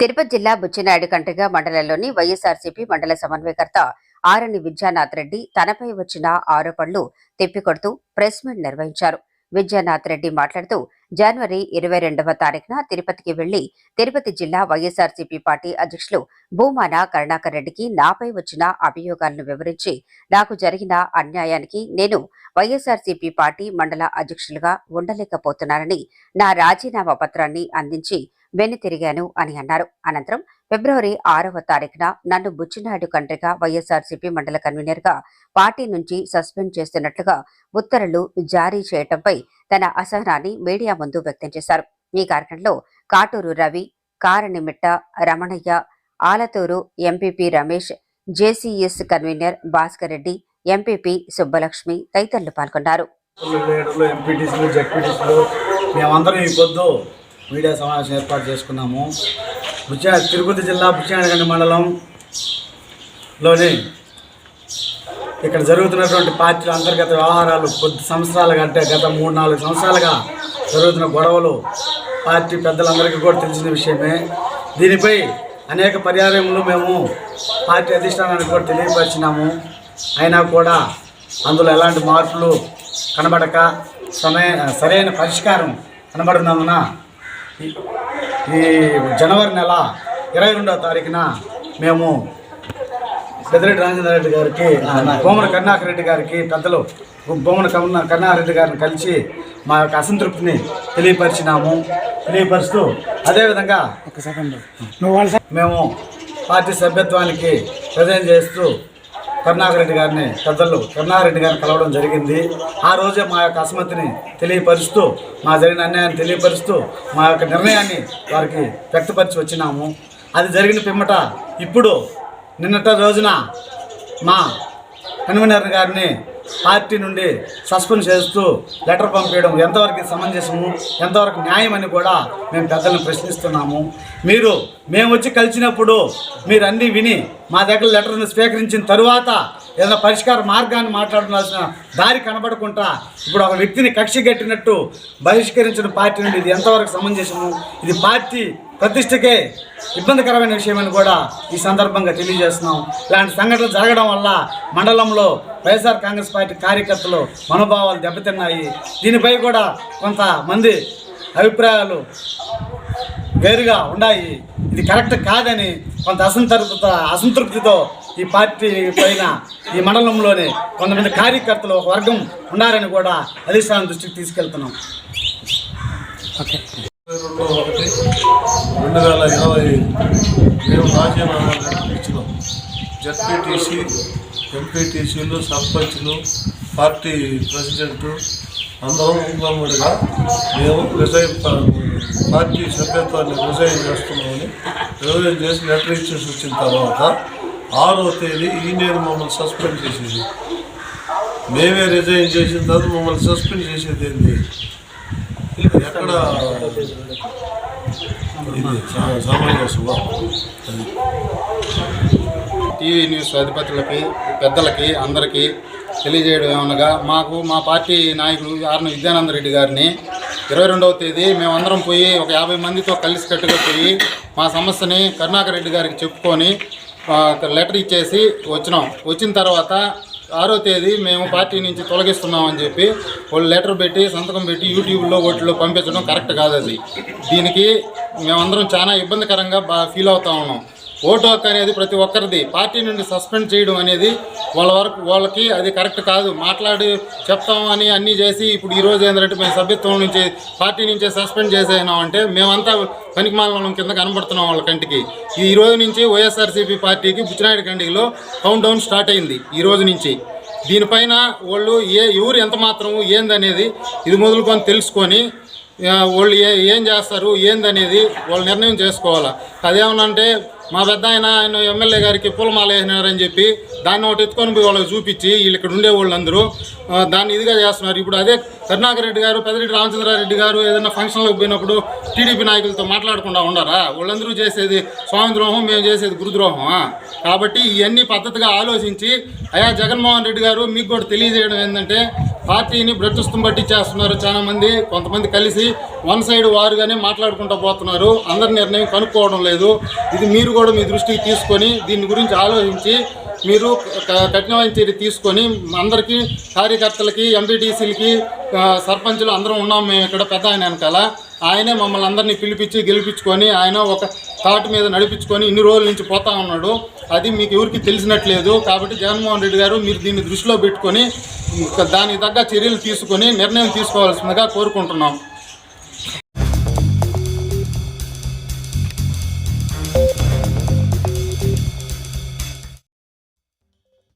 తిరుపతి జిల్లా బుచ్చినాయుడు కంటగా మండలంలోని వైఎస్ఆర్సీపీ మండల సమన్వయకర్త ఆరణి విద్యానాథ్ రెడ్డి తనపై వచ్చిన ఆరోపణలు తిప్పికొడుతూ ప్రెస్ మీట్ నిర్వహించారు. విజయనాథ్ రెడ్డి మాట్లాడుతూ జనవరి ఇరవై రెండవ తారీఖున తిరుపతికి వెళ్ళి తిరుపతి జిల్లా వైఎస్ఆర్సీపీ పార్టీ అధ్యక్షులు భూమాన కరుణాకర్ రెడ్డికి నాపై వచ్చిన అభియోగాలను వివరించి నాకు జరిగిన అన్యాయానికి నేను వైఎస్ఆర్సీపీ పార్టీ మండల అధ్యక్షులుగా ఉండలేకపోతున్నానని నా రాజీనామా పత్రాన్ని అందించి వెనుతిరిగాను అని అన్నారు. అనంతరం ఫిబ్రవరి ఆరవ తారీఖున నన్ను బుచ్చినాయుడు కండ్రిగా వైఎస్ఆర్సీపీ మండల కన్వీనర్గా పార్టీ నుంచి సస్పెండ్ చేస్తున్నట్లుగా ఉత్తర్వులు జారీ చేయడంపై తన అసహనాన్ని మీడియా ముందు వ్యక్తం చేశారు. ఈ కార్యక్రమంలో Katuru Ravi Karanimitta Ramanayya Alathur MPP Ramesh JCS convener Bhaskar Reddy MPP Subbalakshmi తదితరులు పాల్గొన్నారు. మేమందరం ఈ పొద్దు మీడియా సమావేశం ఏర్పాటు చేసుకున్నాము. బుచ్చా తిరుపతి జిల్లా బుచ్చానగండి మండలంలోని ఇక్కడ జరుగుతున్నటువంటి పార్టీల అంతర్గత వ్యవహారాలు కొద్ది సంవత్సరాలుగా అంటే గత మూడు నాలుగు సంవత్సరాలుగా జరుగుతున్న గొడవలు పార్టీ పెద్దలందరికీ కూడా తెలిసిన విషయమే. దీనిపై అనేక పర్యాయములు మేము పార్టీ అధిష్టానానికి కూడా తెలియపరిచినాము. అయినా కూడా అందులో ఎలాంటి మార్పులు కనబడక సమయ సరైన పరిష్కారం కనబడినందున ఈ- జనవరి నెల ఇరవై రెండవ తారీఖున మేము పెద్దిరెడ్డి రాజేంద్ర రెడ్డి గారికి బొమ్మన కరుణాకర్ రెడ్డి గారికి పెద్దలు బొమ్మన కరుణ కరుణాకర్ రెడ్డి గారిని కలిసి మా యొక్క అసంతృప్తిని తెలియపరిచినాము. తెలియపరుస్తూ అదేవిధంగా మేము పార్టీ సభ్యత్వానికి ప్రజెంట్ చేస్తూ కరుణాకరెడ్డి గారిని పెద్దలు కరుణాకరెడ్డి గారిని కలవడం జరిగింది. ఆ రోజే మా యొక్క అసమ్మతిని తెలియపరుస్తూ మా జరిగిన అన్యాయాన్ని తెలియపరుస్తూ మా యొక్క నిర్ణయాన్ని వారికి వ్యక్తపరిచి వచ్చినాము. అది జరిగిన పిమ్మట ఇప్పుడు నిన్నట రోజున మా కన్వీనర్ గారిని పార్టీ నుండి సస్పెండ్ చేస్తూ లెటర్ పంపించడం ఎంతవరకు సమంజసము ఎంతవరకు న్యాయం అని కూడా మేము పెద్దలను ప్రశ్నిస్తున్నాము. మీరు మేము వచ్చి కలిసినప్పుడు మీరు అన్నీ విని మా దగ్గర లెటర్ను స్వీకరించిన తరువాత ఏదైనా పరిష్కార మార్గాన్ని మాట్లాడాల్సిన దారి కనబడకుండా ఇప్పుడు ఒక వ్యక్తిని కక్షి కట్టినట్టు బహిష్కరించిన పార్టీ నుండి ఇది ఎంతవరకు సమంజసము? ఇది పార్టీ ప్రతిష్టకే ఇబ్బందికరమైన విషయమని కూడా ఈ సందర్భంగా తెలియజేస్తున్నాం. ఇలాంటి సంఘటనలు జరగడం వల్ల మండలంలో వైఎస్ఆర్ కాంగ్రెస్ పార్టీ కార్యకర్తలు మనోభావాలు దెబ్బతిన్నాయి. దీనిపై కూడా కొంతమంది అభిప్రాయాలు వేరుగా ఉన్నాయి ఇది కరెక్ట్ కాదని కొంత అసంతృప్త అసంతృప్తితో ఈ పార్టీ పైన ఈ మండలంలోని కొంతమంది కార్యకర్తలు ఒక వర్గం ఉన్నారని కూడా అధిష్టానం దృష్టికి తీసుకెళ్తున్నాం. రెండు ఒకటి రెండు వేల ఇరవై మేము రాజీనామా ఇచ్చినాం జడ్పీటీసీ ఎంపీటీసీలు సర్పంచ్లు పార్టీ ప్రెసిడెంట్ అందరం ఉమ్మడిగా మేము రిజైన్ పార్టీ సభ్యత్వాన్ని రిజైన్ చేస్తున్నామని రిజైన్ చేసి లెటర్ ఇచ్చేసి వచ్చిన తర్వాత ఆరో తేదీ ఈ నేను మమ్మల్ని సస్పెండ్ చేసేది. మేమే రిజైన్ చేసిన తర్వాత మమ్మల్ని సస్పెండ్ చేసేది ఏంటి ఎక్కడ? టీవీ న్యూస్ అధిపతులకి పెద్దలకి అందరికీ తెలియజేయడం ఏమనగా మాకు మా పార్టీ నాయకుడు ఆర్న విద్యానంద రెడ్డి గారిని ఇరవై రెండవ తేదీ మేమందరం పోయి ఒక యాభై మందితో కలిసికట్టుగా పోయి మా సమస్యని కరుణాకర్ రెడ్డి గారికి చెప్పుకొని లెటర్ ఇచ్చేసి వచ్చినాం. వచ్చిన తర్వాత ఆరో తేదీ మేము పార్టీ నుంచి తొలగిస్తున్నామని చెప్పి వాళ్ళు లెటర్ పెట్టి సంతకం పెట్టి యూట్యూబ్లో వాటిలో పంపించడం కరెక్ట్ కాదు అది. దీనికి మేమందరం చాలా ఇబ్బందికరంగా ఫీల్ అవుతా ఉన్నాం. ఓటు హక్కు అనేది ప్రతి ఒక్కరిది. పార్టీ నుండి సస్పెండ్ చేయడం అనేది వాళ్ళ వరకు వాళ్ళకి అది కరెక్ట్ కాదు. మాట్లాడి చెప్తాం అని అన్నీ చేసి ఇప్పుడు ఈ ఏంటంటే మేము సభ్యత్వం నుంచి పార్టీ నుంచే సస్పెండ్ చేసేనాం అంటే మేమంతా పనికిమాలం కింద కనబడుతున్నాం వాళ్ళ కంటికి. ఈ రోజు నుంచి వైఎస్ఆర్సీపీ పార్టీకి బుచ్చినాయుడు కండిలో కౌంట్ డౌన్ స్టార్ట్ అయింది ఈ రోజు నుంచి. దీనిపైన వాళ్ళు ఏ ఎవరు ఎంత మాత్రము ఏందనేది ఇది మొదలుకొని తెలుసుకొని వాళ్ళు ఏ ఏం చేస్తారు ఏందనేది వాళ్ళు నిర్ణయం చేసుకోవాలి. అదేమనంటే మా పెద్ద ఆయన ఆయన ఎమ్మెల్యే గారికి పూలమాల వేసినారని చెప్పి దాన్ని ఒకటి ఎత్తుకొని పోయి వాళ్ళకి చూపించి వీళ్ళు ఇక్కడ ఉండే వాళ్ళందరూ దాన్ని ఇదిగా చేస్తున్నారు. ఇప్పుడు అదే కరుణాకర్ రెడ్డి గారు పెద్దరెడ్డి రామచంద్రారెడ్డి గారు ఏదైనా ఫంక్షన్లకు పోయినప్పుడు టీడీపీ నాయకులతో మాట్లాడకుండా ఉండరా? వాళ్ళందరూ చేసేది స్వామి ద్రోహం మేము చేసేది గురుద్రోహమా? కాబట్టి ఇవన్నీ పద్ధతిగా ఆలోచించి అయా జగన్మోహన్ రెడ్డి గారు మీకు కూడా తెలియజేయడం ఏంటంటే పార్టీని బ్రతిస్తుం బట్టి చేస్తున్నారు చాలా మంది. కొంతమంది కలిసి వన్ సైడ్ వారుగానే మాట్లాడుకుంటూ పోతున్నారు. అందరి నిర్ణయం కనుక్కోవడం లేదు. ఇది మీరు కూడా మీ దృష్టికి తీసుకొని దీని గురించి ఆలోచించి మీరు క- కఠినమైన చర్య తీసుకొని అందరికీ కార్యకర్తలకి ఎంపీటీసీలకి సర్పంచులు అందరం ఉన్నాం. మేము ఇక్కడ పెద్ద ఆయన వెనకాల. ఆయనే మమ్మల్ని అందరినీ పిలిపించి గెలిపించుకొని ఆయన ఒక థాట్ మీద నడిపించుకొని ఇన్ని రోజుల నుంచి పోతా ఉన్నాడు. అది మీకు ఎవరికి తెలిసినట్లేదు. కాబట్టి జగన్మోహన్ రెడ్డి గారు మీరు దీన్ని దృష్టిలో పెట్టుకొని దానికి తగ్గ చర్యలు తీసుకొని నిర్ణయం తీసుకోవాల్సిందిగా కోరుకుంటున్నాం.